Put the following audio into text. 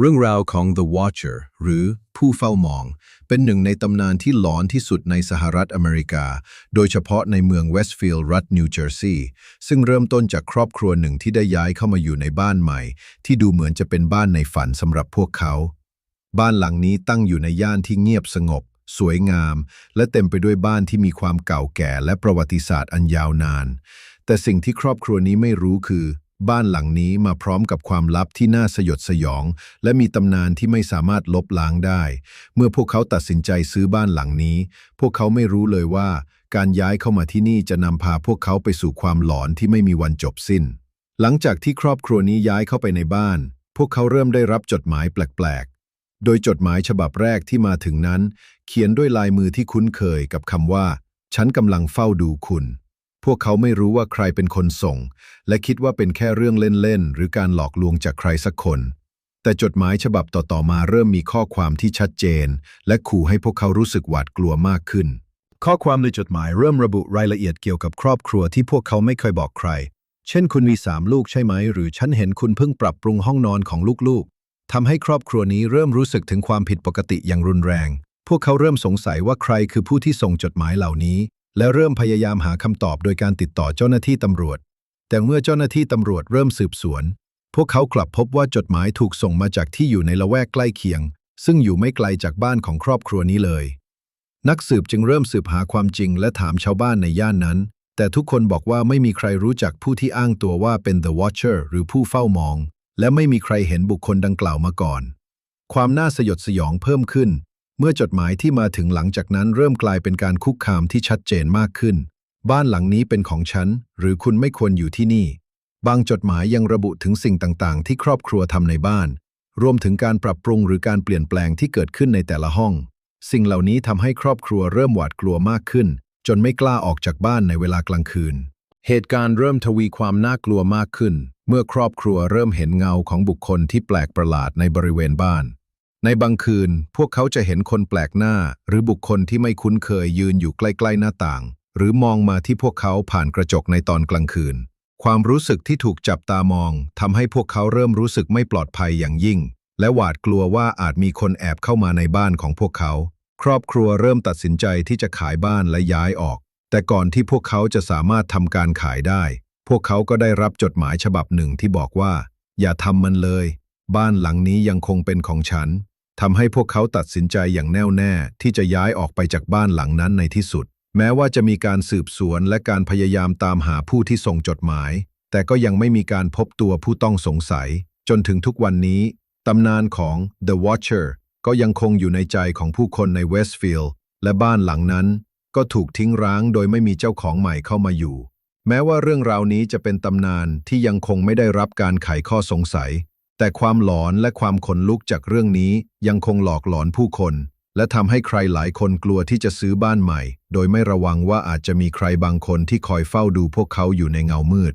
เรื่องราวของ The Watcher หรือผู้เฝ้ามอง เป็นหนึ่งในตำนานที่หลอนที่สุดในสหรัฐอเมริกา โดยเฉพาะในเมืองเวสต์ฟิลด์รัฐนิวเจอร์ซีย์ซึ่งเริ่มต้นจากครอบครัวหนึ่งที่ได้ย้ายเข้ามาอยู่ในบ้านใหม่ ที่ดูเหมือนจะเป็นบ้านในฝันสำหรับพวกเขา บ้านหลังนี้ตั้งอยู่ในย่านที่เงียบสงบ สวยงาม และเต็มไปด้วยบ้านที่มีความเก่าแก่และประวัติศาสตร์อันยาวนาน แต่สิ่งที่ครอบครัวนี้ไม่รู้คือ บ้านหลังนี้มาพร้อมกับความลับที่น่าสยดสยอง และมีตำนานที่ไม่สามารถลบล้างได้ เมื่อพวกเขาตัดสินใจซื้อบ้านหลังนี้ พวกเขาไม่รู้เลยว่า การย้ายเข้ามาที่นี่จะนำพาพวกเขาไปสู่ความหลอนที่ไม่มีวันจบสิ้น หลังจากที่ครอบครัวนี้ย้ายเข้าไปในบ้าน พวกเขาเริ่มได้รับจดหมายแปลกๆ โดยจดหมายฉบับแรกที่มาถึงนั้น เขียนด้วยลายมือที่คุ้นเคยกับคำว่า ฉันกำลังเฝ้าดูคุณ พวกเขาไม่รู้ว่าใครเป็นคนส่ง และคิดว่าเป็นแค่เรื่องเล่นๆ หรือการหลอกลวงจากใครสักคน แต่จดหมายฉบับต่อๆมาเริ่มมีข้อความที่ชัดเจน และขู่ให้พวกเขารู้สึกหวาดกลัวมากขึ้น ข้อความในจดหมายเริ่มระบุรายละเอียดเกี่ยวกับครอบครัวที่พวกเขาไม่เคยบอกใคร เช่น คุณมีสามลูกใช่ไหม หรือฉันเห็นคุณเพิ่งปรับปรุงห้องนอนของลูกๆทำให้ครอบครัวนี้เริ่มรู้สึกถึงความผิดปกติอย่างรุนแรง พวกเขาเริ่มสงสัยว่าใครคือผู้ที่ส่งจดหมายเหล่านี้ และเริ่มพยายามหาคำตอบโดยการติดต่อเจ้าหน้าที่ตำรวจ แต่เมื่อเจ้าหน้าที่ตำรวจเริ่มสืบสวน พวกเขากลับพบว่าจดหมายถูกส่งมาจากที่อยู่ในละแวกใกล้เคียง ซึ่งอยู่ไม่ไกลจากบ้านของครอบครัวนี้เลย นักสืบจึงเริ่มสืบหาความจริงและถามชาวบ้านในย่านนั้น แต่ทุกคนบอกว่าไม่มีใครรู้จักผู้ที่อ้างตัวว่าเป็น The Watcher หรือผู้เฝ้ามอง และไม่มีใครเห็นบุคคลดังกล่าวมาก่อน ความน่าสยดสยองเพิ่มขึ้น เมื่อจดหมายที่มาถึงหลังจากนั้นเริ่มกลายเป็นการคุกคามที่ชัดเจนมากขึ้น บ้านหลังนี้เป็นของฉัน หรือคุณไม่ควรอยู่ที่นี่ บางจดหมายยังระบุถึงสิ่งต่างๆ ที่ครอบครัวทำในบ้าน รวมถึงการปรับปรุงหรือการเปลี่ยนแปลงที่เกิดขึ้นในแต่ละห้อง สิ่งเหล่านี้ทำให้ครอบครัวเริ่มหวาดกลัวมากขึ้น จนไม่กล้าออกจากบ้านในเวลากลางคืน เหตุการณ์เริ่มทวีความน่ากลัวมากขึ้น เมื่อครอบครัวเริ่มเห็นเงาของบุคคลที่แปลกประหลาดในบริเวณบ้าน ในบางคืนพวกเขาจะเห็นคนแปลกหน้า หรือบุคคลที่ไม่คุ้นเคยยืนอยู่ใกล้ ๆ หน้าต่าง หรือมองมาที่พวกเขาผ่านกระจกในตอนกลางคืน ความรู้สึกที่ถูกจับตามองทำให้พวกเขาเริ่มรู้สึกไม่ปลอดภัยอย่างยิ่ง และหวาดกลัวว่าอาจมีคนแอบเข้ามาในบ้านของพวกเขา ครอบครัวเริ่มตัดสินใจที่จะขายบ้านและย้ายออก แต่ก่อนที่พวกเขาจะสามารถทำการขายได้ พวกเขาก็ได้รับจดหมายฉบับหนึ่งที่บอกว่า อย่าทำมันเลย บ้านหลังนี้ยังคงเป็นของฉัน ทำให้พวกเขาตัดสินใจอย่างแน่วแน่ที่จะย้ายออกไปจากบ้านหลังนั้นในที่สุด แม้ว่าจะมีการสืบสวนและการพยายามตามหาผู้ที่ส่งจดหมาย แต่ก็ยังไม่มีการพบตัวผู้ต้องสงสัย จนถึงทุกวันนี้ตำนานของ The Watcher ก็ยังคงอยู่ในใจของผู้คนในเวสต์ฟิลด์และบ้านหลังนั้น ก็ถูกทิ้งร้างโดยไม่มีเจ้าของใหม่เข้ามาอยู่ แม้ว่าเรื่องราวนี้จะเป็นตำนานที่ยังคงไม่ได้รับการไขข้อสงสัย แต่ความหลอนและความขนลุกจากเรื่องนี้ยังคงหลอกหลอนผู้คน และทำให้ใครหลายคนกลัวที่จะซื้อบ้านใหม่ โดยไม่ระวังว่าอาจจะมีใครบางคนที่คอยเฝ้าดูพวกเขาอยู่ในเงามืด